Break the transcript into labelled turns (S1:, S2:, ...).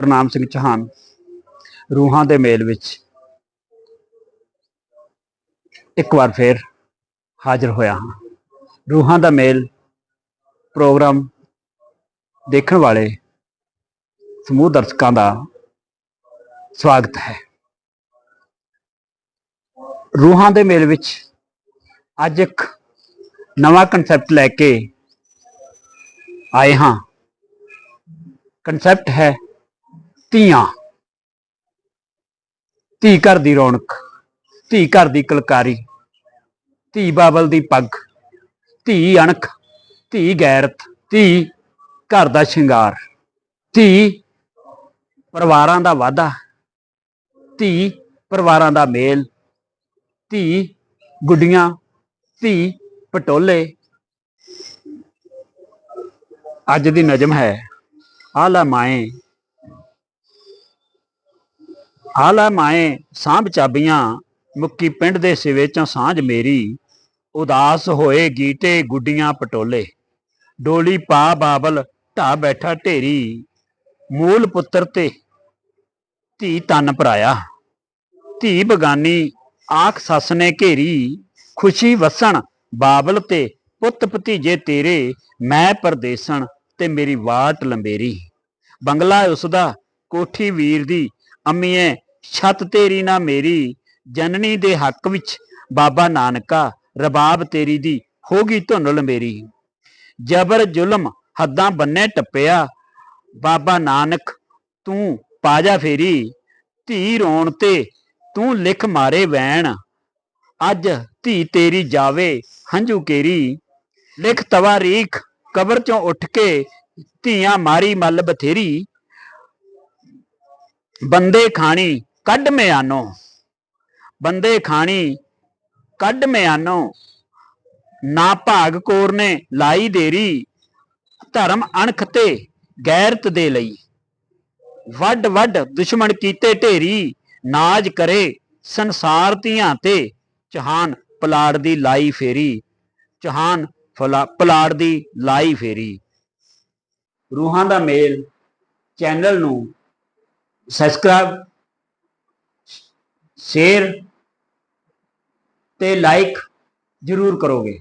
S1: ਪ੍ਰਨਾਮ ਸਿੰਘ ਚੌਹਾਨ, ਰੂਹਾਂ ਦੇ ਮੇਲ ਵਿੱਚ ਇੱਕ ਵਾਰ ਫੇਰ ਹਾਜ਼ਰ ਹੋਇਆ ਹਾਂ। ਰੂਹਾਂ ਦਾ ਮੇਲ ਪ੍ਰੋਗਰਾਮ ਦੇਖਣ ਵਾਲੇ ਸਮੂਹ ਦਰਸ਼ਕਾਂ ਦਾ ਸਵਾਗਤ ਹੈ। ਰੂਹਾਂ ਦੇ ਮੇਲ ਵਿੱਚ ਅੱਜ ਇੱਕ ਨਵਾਂ ਕਨਸੈਪਟ ਲੈ ਕੇ ਆਏ ਹਾਂ। ਕਨਸੈਪਟ ਹੈ ਧੀਆਂ। ਧੀ ਘਰ ਦੀ ਰੌਣਕ, ਧੀ ਘਰ ਦੀ ਕਲਕਾਰੀ, ਧੀ ਬਾਬਲ ਦੀ ਪੱਗ, ਧੀ ਅਣਖ, ਧੀ ਗੈਰਤ, ਧੀ ਘਰ ਦਾ ਸ਼ਿੰਗਾਰ, ਧੀ ਪਰਿਵਾਰਾਂ ਦਾ ਵਾਧਾ, ਧੀ ਪਰਿਵਾਰਾਂ ਦਾ ਮੇਲ, ਧੀ ਗੁੱਡੀਆਂ, ਧੀ ਪਟੋਲੇ। ਅੱਜ ਦੀ ਨਜਮ ਹੈ ਆਲਾ ਮਾਏ। ਹਾਲਾ ਮਾਏ, ਸਾਂਭ ਚਾਬੀਆਂ, ਮੁੱਕੀ ਪਿੰਡ ਦੇ ਸਿਵੇ ਚੋਂ ਸਾਂਝ ਮੇਰੀ। ਉਦਾਸ ਹੋਏ ਗੀਟੇ ਗੁੱਡੀਆਂ ਪਟੋਲੇ। ਡੋਲੀ ਪਾ ਬਾਬਲ ਢਾ ਬੈਠਾ ਢੇਰੀ। ਮੂਲ ਪੁੱਤਰ ਤੇ ਧੀ ਤਨ ਭਰਾਇਆ। ਧੀ ਬਗਾਨੀ, ਆਖ ਸੱਸ ਨੇ ਘੇਰੀ। ਖੁਸ਼ੀ ਵਸਣ, ਬਾਬਲ ਤੇ, ਪੁੱਤ ਭਤੀਜੇ ਤੇਰੇ, ਮੈਂ ਪਰਦੇਸਣ ਤੇ ਮੇਰੀ ਵਾਟ ਲੰਬੇਰੀ। ਬੰਗਲਾ ਉਸਦਾ ਕੋਠੀ ਵੀਰ ਦੀ ਅੰਮੀਏ, ਛੱਤ ਤੇਰੀ ਨਾ ਮੇਰੀ, ਜਨਨੀ ਦੇ ਹੱਕ ਵਿੱਚ ਬਾਬਾ ਨਾਨਕਾ, ਰਬਾਬ ਤੇਰੀ ਦੀ ਹੋਗੀ ਧੁੰਨਲ ਮੇਰੀ। ਜਬਰ ਜ਼ੁਲਮ ਹੱਦਾਂ ਬੰਨੇ ਟੱਪਿਆ, ਬਾਬਾ ਨਾਨਕ ਤੂੰ ਪਾਜਾ ਫੇਰੀ, ਧੀ ਰੋਣ ਤੇ ਤੂੰ ਲਿਖ ਮਾਰੇ ਵੈਣ। ਅੱਜ ਧੀ ਤੇਰੀ ਜਾਵੇ ਹੰਝੂ ਕੇਰੀ। ਲਿਖ ਤਵਾਰੀਖ ਕਬਰ ਚੋਂ ਉੱਠ ਕੇ ਧੀਆਂ ਮਾਰੀ ਮੱਲ ਬਥੇਰੀ। ਬੰਦੇ ਖਾਣੀ ਕੱਢ ਮਿਆਨੋ ਬੰਦੇ ਖਾਣੀ ਕੱਢ ਮਿਆਨੋ ਨਾ ਭਾਗ ਕੋਰ ਨੇ ਲਾਈ ਦੇਰੀ, ਧਰਮ ਅਣਖ ਤੇ ਗੈਰਤ ਦੇ ਲਈ। ਵੱਡ ਵੱਡ ਦੁਸ਼ਮਣ ਕੀਤੇ ਢੇਰੀ, ਨਾਜ ਕਰੇ ਸੰਸਾਰ ਧੀਆਂ ਤੇ। ਚਹਾਨ ਪਲਾੜ ਦੀ ਲਾਈ ਫੇਰੀ, ਚਹਾਨ ਪਲਾੜ ਦੀ ਲਾਈ ਫੇਰੀ। ਰੂਹਾਂ ਦਾ ਮੇਲ ਚੈਨਲ ਨੂੰ ਸਬਸਕ੍ਰਾਈਬ ਸ਼ੇਅਰ ਤੇ ਲਾਈਕ ਜ਼ਰੂਰ ਕਰੋਗੇ।